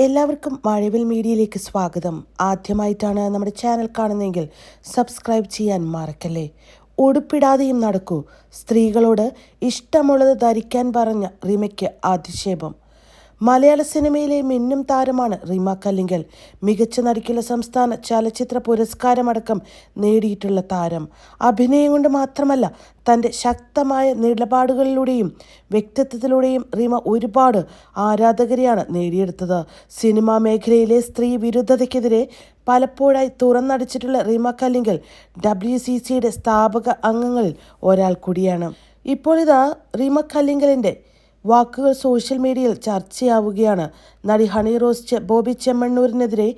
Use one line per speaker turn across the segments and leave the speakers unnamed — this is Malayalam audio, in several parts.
എല്ലാവർക്കും മഴവിൽ മീഡിയയിലേക്ക് സ്വാഗതം. ആദ്യമായിട്ടാണ് നമ്മുടെ ചാനൽ കാണുന്നതെങ്കിൽ സബ്സ്ക്രൈബ് ചെയ്യാൻ മറക്കല്ലേ? ഉടുപ്പിടാതെയും നടക്കൂ. സ്ത്രീകളോട് ഇഷ്ടമുള്ളത് ധരിക്കാൻ പറഞ്ഞ റിമയ്ക്ക് അധിക്ഷേപം. മലയാള സിനിമയിലെ മിന്നും താരമാണ് റീമ കല്ലിങ്കൽ. മികച്ച നടിക്കുള്ള സംസ്ഥാന ചലച്ചിത്ര പുരസ്കാരമടക്കം നേടിയിട്ടുള്ള താരം. അഭിനയം കൊണ്ട് മാത്രമല്ല തന്റെ ശക്തമായ നിലപാടുകളിലൂടെയും വ്യക്തിത്വത്തിലൂടെയും റീമ ഒരുപാട് ആരാധകരെയാണ് നേടിയെടുത്തത്. സിനിമാ മേഖലയിലെ സ്ത്രീ വിരുദ്ധതയ്ക്കെതിരെ പലപ്പോഴായി തുറന്നടിച്ചിട്ടുള്ള റീമ കല്ലിങ്കൽ ഡബ്ല്യു സി സിയുടെ സ്ഥാപക അംഗങ്ങളിൽ ഒരാൾ കൂടിയാണ്. ഇപ്പോൾ ഇതാ റീമ കല്ലിങ്കലിന്റെ വാക്കുകൾ സോഷ്യൽ മീഡിയയിൽ ചർച്ചയാവുകയാണ്. നടി ഹണി റോസ് ബോബി ചെമ്മണ്ണൂരിനെതിരെ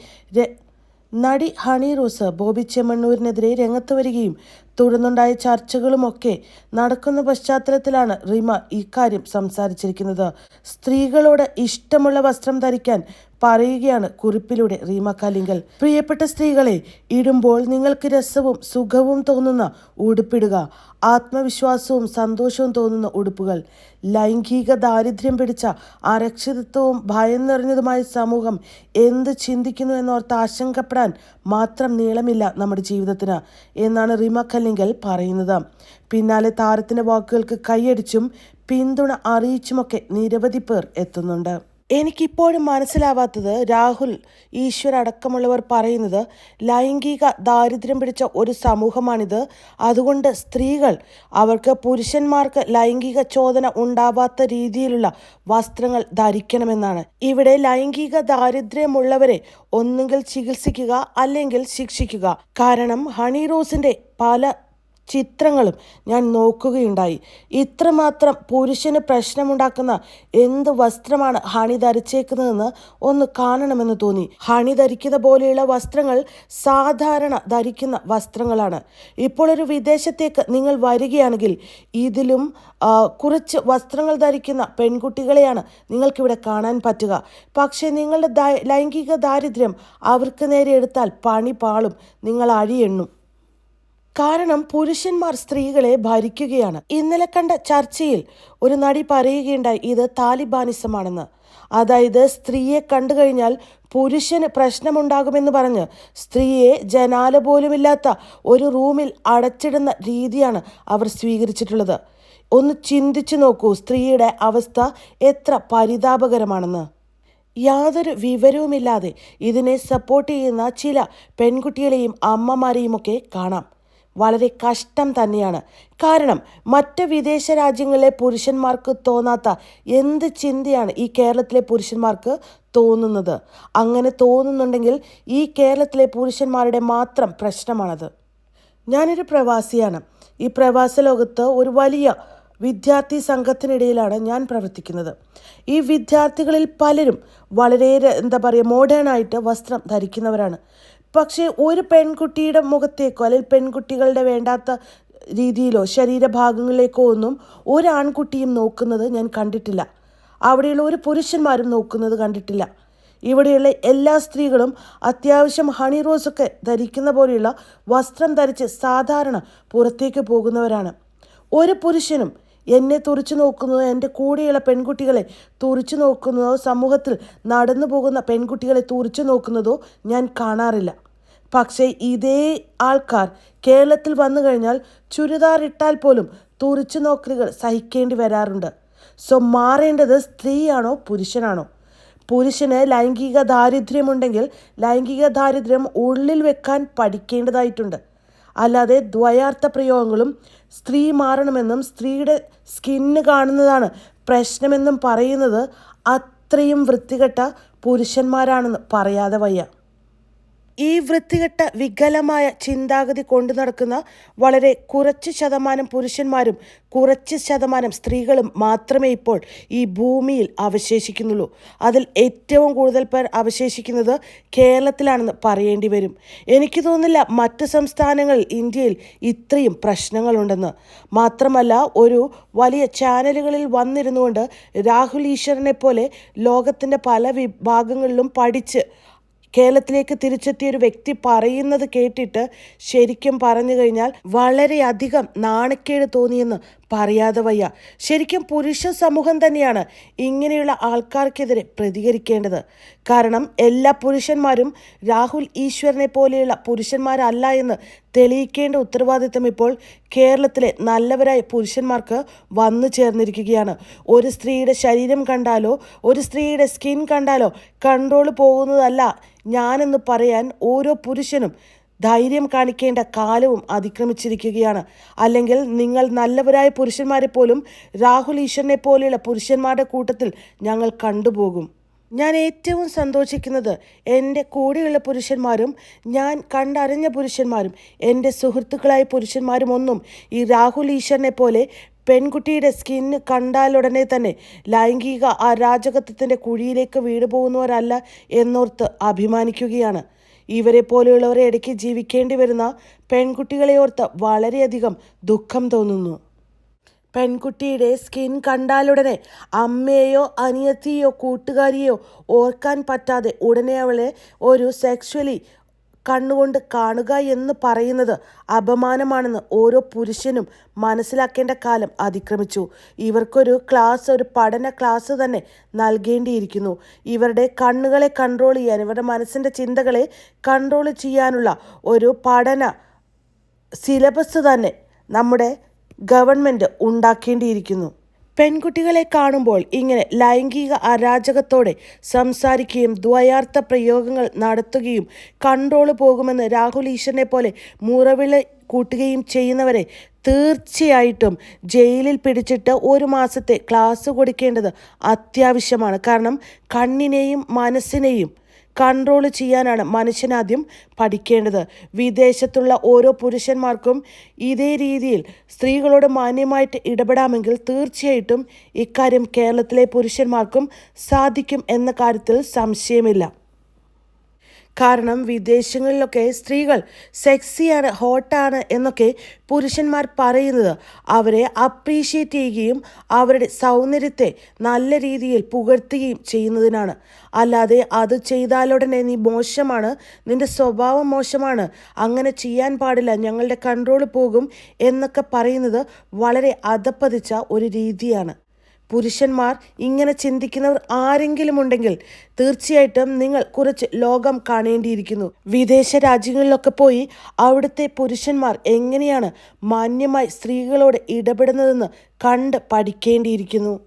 നടി ഹണി റോസ് ബോബി ചെമ്മണ്ണൂരിനെതിരെ രംഗത്ത് വരികയും തുടർന്നുണ്ടായ ചർച്ചകളുമൊക്കെ നടക്കുന്ന പശ്ചാത്തലത്തിലാണ് റിമ ഇക്കാര്യം സംസാരിച്ചിരിക്കുന്നത്. സ്ത്രീകളോട് ഇഷ്ടമുള്ള വസ്ത്രം ധരിക്കാൻ പറയുകയാണ് കുറിപ്പിലൂടെ റീമ കലിങ്കൽ. പ്രിയപ്പെട്ട സ്ത്രീകളെ ഇടുമ്പോൾ നിങ്ങൾക്ക് രസവും സുഖവും തോന്നുന്ന ഉടുപ്പിടുക ആത്മവിശ്വാസവും സന്തോഷവും തോന്നുന്ന ഉടുപ്പുകൾ ലൈംഗിക ദാരിദ്ര്യം പിടിച്ച അരക്ഷിതത്വവും ഭയം നിറഞ്ഞതുമായ സമൂഹം എന്ത് ചിന്തിക്കുന്നു എന്നോർത്ത് ആശങ്കപ്പെടാൻ മാത്രം നീളമില്ല നമ്മുടെ ജീവിതത്തിന് എന്നാണ് റിമ കല്ലിങ്കൽ പറയുന്നത്. പിന്നാലെ താരത്തിന്റെ വാക്കുകൾക്ക് കൈയടിച്ചും പിന്തുണ അറിയിച്ചുമൊക്കെ നിരവധി പേർ എത്തുന്നുണ്ട്. എനിക്കിപ്പോഴും മനസ്സിലാവാത്തത് രാഹുൽ ഈശ്വർ അടക്കമുള്ളവർ പറയുന്നത് ലൈംഗിക ദാരിദ്ര്യം പിടിച്ച ഒരു സമൂഹമാണിത്. അതുകൊണ്ട് സ്ത്രീകൾ അവർക്ക് പുരുഷന്മാർക്ക് ലൈംഗിക ചോദന ഉണ്ടാവാത്ത രീതിയിലുള്ള വസ്ത്രങ്ങൾ ധരിക്കണമെന്നാണ്. ഇവിടെ ലൈംഗിക ദാരിദ്ര്യമുള്ളവരെ ഒന്നുകിൽ ചികിത്സിക്കുക അല്ലെങ്കിൽ ശിക്ഷിക്കുക. കാരണം ഹണി റോസിന്റെ പല ചിത്രങ്ങളും ഞാൻ നോക്കുകയുണ്ടായി. ഇത്രമാത്രം പുരുഷന് പ്രശ്നമുണ്ടാക്കുന്ന എന്ത് വസ്ത്രമാണ് ഹണി ധരിച്ചേക്കുന്നതെന്ന് ഒന്ന് കാണണമെന്ന് തോന്നി. ഹണി ധരിക്കുന്ന പോലെയുള്ള വസ്ത്രങ്ങൾ സാധാരണ ധരിക്കുന്ന വസ്ത്രങ്ങളാണ്. ഇപ്പോൾ ഒരു വിദേശത്തേക്ക് നിങ്ങൾ വരികയാണെങ്കിൽ ഇതിലും കുറച്ച് വസ്ത്രങ്ങൾ ധരിക്കുന്ന പെൺകുട്ടികളെയാണ് നിങ്ങൾക്കിവിടെ കാണാൻ പറ്റുക. പക്ഷേ നിങ്ങളുടെ ലൈംഗിക ദാരിദ്ര്യം അവർക്ക് നേരെ എടുത്താൽ പണി പാളും. നിങ്ങൾ അഴിയെണ്ണും. കാരണം പുരുഷന്മാർ സ്ത്രീകളെ ഭരിക്കുകയാണ്. ഇന്നലെ കണ്ട ചർച്ചയിൽ ഒരു നടി പറയുകയുണ്ടായി ഇത് താലിബാനിസമാണെന്ന്. അതായത് സ്ത്രീയെ കണ്ടു കഴിഞ്ഞാൽ പുരുഷന് പ്രശ്നമുണ്ടാകുമെന്ന് പറഞ്ഞ് സ്ത്രീയെ ജനാല പോലുമില്ലാത്ത ഒരു റൂമിൽ അടച്ചിടുന്ന രീതിയാണ് അവർ സ്വീകരിച്ചിട്ടുള്ളത്. ഒന്ന് ചിന്തിച്ചു നോക്കൂ സ്ത്രീയുടെ അവസ്ഥ എത്ര പരിതാപകരമാണെന്ന്. യാതൊരു വിവരവുമില്ലാതെ ഇതിനെ സപ്പോർട്ട് ചെയ്യുന്ന ചില പെൺകുട്ടികളെയും അമ്മമാരെയും ഒക്കെ കാണാം. വളരെ കഷ്ടം തന്നെയാണ്. കാരണം മറ്റ് വിദേശ രാജ്യങ്ങളിലെ പുരുഷന്മാർക്ക് തോന്നാത്ത എന്ത് ചിന്തയാണ് ഈ കേരളത്തിലെ പുരുഷന്മാർക്ക് തോന്നുന്നത്? അങ്ങനെ തോന്നുന്നുണ്ടെങ്കിൽ ഈ കേരളത്തിലെ പുരുഷന്മാരുടെ മാത്രം പ്രശ്നമാണത്. ഞാനൊരു പ്രവാസിയാണ്. ഈ പ്രവാസ ലോകത്ത് ഒരു വലിയ വിദ്യാർത്ഥി സംഘത്തിനിടയിലാണ് ഞാൻ പ്രവർത്തിക്കുന്നത്. ഈ വിദ്യാർത്ഥികളിൽ പലരും വളരെ എന്താ പറയുക മോഡേൺ ആയിട്ട് വസ്ത്രം ധരിക്കുന്നവരാണ്. പക്ഷേ ഒരു പെൺകുട്ടിയുടെ മുഖത്തേക്കോ അല്ലെങ്കിൽ പെൺകുട്ടികളുടെ വേണ്ടാത്ത രീതിയിലോ ശരീരഭാഗങ്ങളിലേക്കോ ഒന്നും ഒരാൺകുട്ടിയും നോക്കുന്നത് ഞാൻ കണ്ടിട്ടില്ല. അവിടെയുള്ള ഒരു പുരുഷന്മാരും നോക്കുന്നത് കണ്ടിട്ടില്ല. ഇവിടെയുള്ള എല്ലാ സ്ത്രീകളും അത്യാവശ്യം ഹണി റോസൊക്കെ ധരിക്കുന്ന പോലെയുള്ള വസ്ത്രം ധരിച്ച് സാധാരണ പുറത്തേക്ക് പോകുന്നവരാണ്. ഒരു പുരുഷനും എന്നെ തുറിച്ചു നോക്കുന്നതോ എന്റെ കൂടെയുള്ള പെൺകുട്ടികളെ തുറിച്ചു നോക്കുന്നതോ സമൂഹത്തിൽ നടന്നു പോകുന്ന പെൺകുട്ടികളെ തുറിച്ചു നോക്കുന്നതോ ഞാൻ കാണാറില്ല. പക്ഷേ ഇതേ ആൾക്കാർ കേരളത്തിൽ വന്നു കഴിഞ്ഞാൽ ചുരിദാർ ഇട്ടാൽ പോലും തുറിച്ചു നോക്കലുകൾ സഹിക്കേണ്ടി വരാറുണ്ട്. സോ മാറേണ്ടത് സ്ത്രീയാണോ പുരുഷനാണോ? പുരുഷന് ലൈംഗിക ദാരിദ്ര്യമുണ്ടെങ്കിൽ ലൈംഗിക ദാരിദ്ര്യം ഉള്ളിൽ വെക്കാൻ പഠിക്കേണ്ടതായിട്ടുണ്ട്. അല്ലാതെ ദ്വയാർത്ഥ പ്രയോഗങ്ങളും സ്ത്രീ മാറണമെന്നും സ്ത്രീയുടെ സ്കിന്ന് കാണുന്നതാണ് പ്രശ്നമെന്നും പറയുന്നത് അത്രയും വൃത്തികെട്ട പുരുഷന്മാരാണെന്ന് പറയാതെ വയ്യ. ഈ വൃത്തികെട്ട വികലമായ ചിന്താഗതി കൊണ്ടു നടക്കുന്ന വളരെ കുറച്ച് ശതമാനം പുരുഷന്മാരും കുറച്ച് ശതമാനം സ്ത്രീകളും മാത്രമേ ഇപ്പോൾ ഈ ഭൂമിയിൽ അവശേഷിക്കുന്നുള്ളൂ. അതിൽ ഏറ്റവും കൂടുതൽ പേർ അവശേഷിക്കുന്നത് കേരളത്തിലാണെന്ന് പറയേണ്ടി വരും. എനിക്ക് തോന്നില്ല മറ്റ് സംസ്ഥാനങ്ങളിൽ ഇന്ത്യയിൽ ഇത്രയും പ്രശ്നങ്ങളുണ്ടെന്ന്. മാത്രമല്ല ഒരു വലിയ ചാനലുകളിൽ വന്നിരുന്നുകൊണ്ട് രാഹുൽ ഈശ്വരനെ പോലെ ലോകത്തിന്റെ പല വിഭാഗങ്ങളിലും പഠിച്ച് കേരളത്തിലേക്ക് തിരിച്ചെത്തിയ ഒരു വ്യക്തി പറയുന്നത് കേട്ടിട്ട് ശരിക്കും പറഞ്ഞു കഴിഞ്ഞാൽ വളരെയധികം നാണക്കേട് തോന്നിയെന്ന് പറയാതെ വയ്യ. ശരിക്കും പുരുഷ സമൂഹം തന്നെയാണ് ഇങ്ങനെയുള്ള ആൾക്കാർക്കെതിരെ പ്രതികരിക്കേണ്ടത്. കാരണം എല്ലാ പുരുഷന്മാരും രാഹുൽ ഈശ്വരനെ പോലെയുള്ള പുരുഷന്മാരല്ല എന്ന് തെളിയിക്കേണ്ട ഉത്തരവാദിത്തം ഇപ്പോൾ കേരളത്തിലെ നല്ലവരായ പുരുഷന്മാർക്ക് വന്നു ചേർന്നിരിക്കുകയാണ്. ഒരു സ്ത്രീയുടെ ശരീരം കണ്ടാലോ ഒരു സ്ത്രീയുടെ സ്കിൻ കണ്ടാലോ കൺട്രോൾ പോകുന്നതല്ല ഞാനെന്ന് പറയാൻ ഓരോ പുരുഷനും ധൈര്യം കാണിക്കേണ്ട കാലവും അതിക്രമിച്ചിരിക്കുകയാണ്. അല്ലെങ്കിൽ നിങ്ങൾ നല്ലവരായ പുരുഷന്മാരെ പോലും രാഹുൽ ഈശ്വരനെ പോലെയുള്ള പുരുഷന്മാരുടെ കൂട്ടത്തിൽ ഞങ്ങൾ കണ്ടുപോകും. ഞാൻ ഏറ്റവും സന്തോഷിക്കുന്നത് എന്റെ കൂടെയുള്ള പുരുഷന്മാരും ഞാൻ കണ്ടറിഞ്ഞ പുരുഷന്മാരും എന്റെ സുഹൃത്തുക്കളായ പുരുഷന്മാരും ഒന്നും ഈ രാഹുൽ ഈശ്വരനെ പോലെ പെൺകുട്ടിയുടെ സ്കിന്ന് കണ്ടാലുടനെ തന്നെ ലൈംഗിക അരാജകത്വത്തിന്റെ കുഴിയിലേക്ക് വീണു പോകുന്നവരല്ല എന്നോർത്ത് അഭിമാനിക്കുകയാണ്. ഇവരെ പോലെയുള്ളവരെ ഇടയ്ക്ക് ജീവിക്കേണ്ടി വരുന്ന പെൺകുട്ടികളെ ഓർത്ത് വളരെയധികം ദുഃഖം തോന്നുന്നു. പെൺകുട്ടിയുടെ സ്കിൻ കണ്ടാലുടനെ അമ്മയെയോ അനിയത്തിയോ കൂട്ടുകാരിയോ ഓർക്കാൻ പറ്റാതെ ഉടനെ അവളെ ഒരു സെക്ഷ്വലി കണ്ണുകൊണ്ട് കാണുക എന്ന് പറയുന്നത് അപമാനമാണെന്ന് ഓരോ പുരുഷനും മനസ്സിലാക്കേണ്ട കാലം അതിക്രമിച്ചു. ഇവർക്കൊരു ക്ലാസ് ഒരു പഠന ക്ലാസ് തന്നെ നൽകേണ്ടിയിരിക്കുന്നു. ഇവരുടെ കണ്ണുകളെ കൺട്രോൾ ചെയ്യാൻ ഇവരുടെ മനസ്സിന്റെ ചിന്തകളെ കൺട്രോൾ ചെയ്യാനുള്ള ഒരു പഠന സിലബസ് തന്നെ നമ്മുടെ ഗവൺമെന്റ് ഉണ്ടാക്കേണ്ടിയിരിക്കുന്നു. പെൺകുട്ടികളെ കാണുമ്പോൾ ഇങ്ങനെ ലൈംഗിക അരാജകത്തോടെ സംസാരിക്കുകയും ദ്വയാർത്ഥ പ്രയോഗങ്ങൾ നടത്തുകയും കൺട്രോൾ പോകുമെന്ന് രാഹുൽ ഈശ്വരനെ പോലെ മുറവിളി കൂട്ടുകയും ചെയ്യുന്നവരെ തീർച്ചയായിട്ടും ജയിലിൽ പിടിച്ചിട്ട് ഒരു മാസത്തെ ക്ലാസ് കൊടുക്കേണ്ടത് അത്യാവശ്യമാണ്. കാരണം കണ്ണിനെയും മനസ്സിനെയും കൺട്രോൾ ചെയ്യാനാണ് മനുഷ്യനാദ്യം പഠിക്കേണ്ടത്. വിദേശത്തുള്ള ഓരോ പുരുഷന്മാർക്കും ഇതേ രീതിയിൽ സ്ത്രീകളോട് മാന്യമായിട്ട് ഇടപെടാമെങ്കിൽ തീർച്ചയായിട്ടും ഇക്കാര്യം കേരളത്തിലെ പുരുഷന്മാർക്കും സാധിക്കും എന്ന കാര്യത്തിൽ സംശയമില്ല. കാരണം വിദേശങ്ങളിലൊക്കെ സ്ത്രീകൾ സെക്സിയാണ് ഹോട്ടാണ് എന്നൊക്കെ പുരുഷന്മാർ പറയുന്നത്. അവരെ അപ്രീഷിയേറ്റ് ചെയ്യുകയും അവരുടെ സൗന്ദര്യത്തെ നല്ല രീതിയിൽ പുകഴ്ത്തുകയും ചെയ്യുന്നതിനാണ്. അല്ലാതെ അത് ചെയ്താലുടനെ നീ മോശമാണ് നിന്റെ സ്വഭാവം മോശമാണ് അങ്ങനെ ചെയ്യാൻ പാടില്ല ഞങ്ങളുടെ കൺട്രോൾ പോകും എന്നൊക്കെ പറയുന്നത് വളരെ അധപ്പതിച്ച ഒരു രീതിയാണ്. പുരുഷന്മാർ ഇങ്ങനെ ചിന്തിക്കുന്നവർ ആരെങ്കിലും ഉണ്ടെങ്കിൽ തീർച്ചയായിട്ടും നിങ്ങൾ കുറച്ച് ലോകം കാണേണ്ടിയിരിക്കുന്നു. വിദേശ രാജ്യങ്ങളിലൊക്കെ പോയി അവിടുത്തെ പുരുഷന്മാർ എങ്ങനെയാണ് മാന്യമായി സ്ത്രീകളോട് ഇടപെടുന്നതെന്ന് കണ്ട് പഠിക്കേണ്ടിയിരിക്കുന്നു.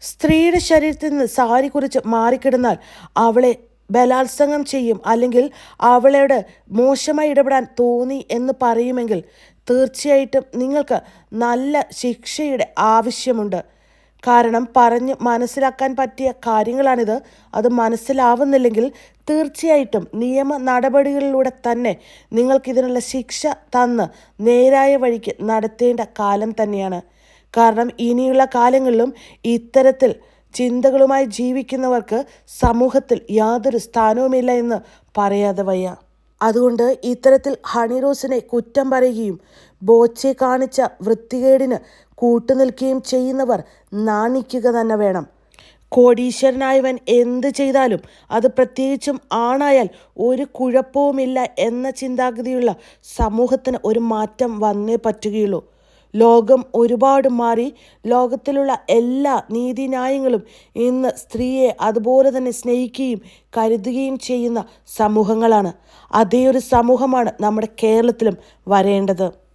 സ്ത്രീയുടെ ശരീരത്തിൽ നിന്ന് സാരി കുറിച്ച് മാറിക്കിടന്നാൽ അവളെ ബലാത്സംഗം ചെയ്യും അല്ലെങ്കിൽ അവളോട് മോശമായി ഇടപെടാൻ തോന്നി എന്ന് പറയുമെങ്കിൽ തീർച്ചയായിട്ടും നിങ്ങൾക്ക് നല്ല ശിക്ഷയുടെ ആവശ്യമുണ്ട്. കാരണം പറഞ്ഞ് മനസ്സിലാക്കാൻ പറ്റിയ കാര്യങ്ങളാണിത്. അത് മനസ്സിലാവുന്നില്ലെങ്കിൽ തീർച്ചയായിട്ടും നിയമ നടപടികളിലൂടെ തന്നെ നിങ്ങൾക്കിതിനുള്ള ശിക്ഷ തന്ന് നേരായ വഴിക്ക് നടത്തേണ്ട കാലം തന്നെയാണ്. കാരണം ഇനിയുള്ള കാലങ്ങളിലും ഇത്തരത്തിൽ ചിന്തകളുമായി ജീവിക്കുന്നവർക്ക് സമൂഹത്തിൽ യാതൊരു സ്ഥാനവുമില്ല എന്ന് പറയാതെ വയ്യ. അതുകൊണ്ട് ഇത്തരത്തിൽ ഹണിറോസിനെ കുറ്റം പറയുകയും ബോച്ചെ കാണിച്ച വൃത്തികേടിന് കൂട്ടുനിൽക്കുകയും ചെയ്യുന്നവർ നാണിക്കുക തന്നെ വേണം. കോടീശ്വരനായവൻ എന്ത് ചെയ്താലും അത് പ്രത്യേകിച്ചും ആണായാൽ ഒരു കുഴപ്പവുമില്ല എന്ന ചിന്താഗതിയുള്ള സമൂഹത്തിന് ഒരു മാറ്റം വന്നേ പറ്റുകയുള്ളൂ. ലോകം ഒരുപാട് മാറി ലോകത്തിലുള്ള എല്ലാ നീതിന്യായങ്ങളും ഇന്ന് സ്ത്രീയെ അതുപോലെ തന്നെ സ്നേഹിക്കുകയും കരുതുകയും ചെയ്യുന്ന സമൂഹങ്ങളാണ്. അതേ ഒരു സമൂഹമാണ് നമ്മുടെ കേരളത്തിലും വരേണ്ടത്.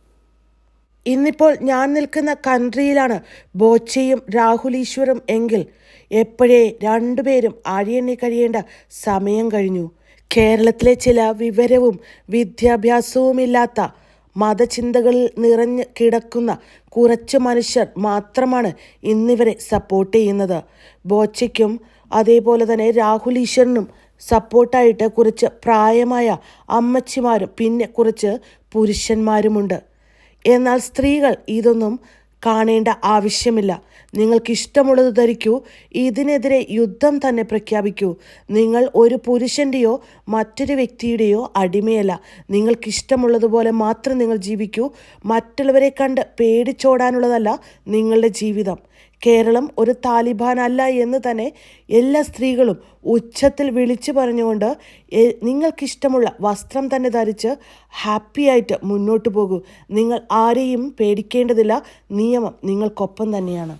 ഇന്നിപ്പോൾ ഞാൻ നിൽക്കുന്ന കൺട്രിയിലാണ് ബോച്ചയും രാഹുൽ ഈശ്വറും എങ്കിൽ. എപ്പോഴേ രണ്ടുപേരും അഴിയണ്ണി കഴിയേണ്ട സമയം കഴിഞ്ഞു. കേരളത്തിലെ ചില വിവരവും വിദ്യാഭ്യാസവുമില്ലാത്ത മതചിന്തകളിൽ നിറഞ്ഞ് കിടക്കുന്ന കുറച്ച് മനുഷ്യർ മാത്രമാണ് ഇന്നിവരെ സപ്പോർട്ട് ചെയ്യുന്നത്. ബോച്ചയ്ക്കും അതേപോലെ തന്നെ രാഹുൽ ഈശ്വറിനും സപ്പോർട്ടായിട്ട് കുറച്ച് പ്രായമായ അമ്മച്ചിമാരും പിന്നെ കുറച്ച് പുരുഷന്മാരുമുണ്ട്. എന്നാൽ സ്ത്രീകൾ ഇതൊന്നും കാണേണ്ട ആവശ്യമില്ല. നിങ്ങൾക്ക് ഇഷ്ടമുള്ളത് ധരിക്കൂ. ഇതിനെതിരെ യുദ്ധം തന്നെ പ്രഖ്യാപിക്കൂ. നിങ്ങൾ ഒരു പുരുഷന്റെയോ മറ്റൊരു വ്യക്തിയുടെയോ അടിമയല്ല. നിങ്ങൾക്ക് ഇഷ്ടമുള്ളതുപോലെ മാത്രം നിങ്ങൾ ജീവിക്കൂ. മറ്റുള്ളവരെ കണ്ട് പേടിച്ചോടാനുള്ളതല്ല നിങ്ങളുടെ ജീവിതം. കേരളം ഒരു താലിബാൻ അല്ല എന്ന് തന്നെ എല്ലാ സ്ത്രീകളും ഉച്ചത്തിൽ വിളിച്ചു പറഞ്ഞുകൊണ്ട് നിങ്ങൾക്കിഷ്ടമുള്ള വസ്ത്രം തന്നെ ധരിച്ച് ഹാപ്പിയായിട്ട് മുന്നോട്ട് പോകൂ. നിങ്ങൾ ആരെയും പേടിക്കേണ്ടതില്ല. നിയമം നിങ്ങൾക്കൊപ്പം തന്നെയാണ്.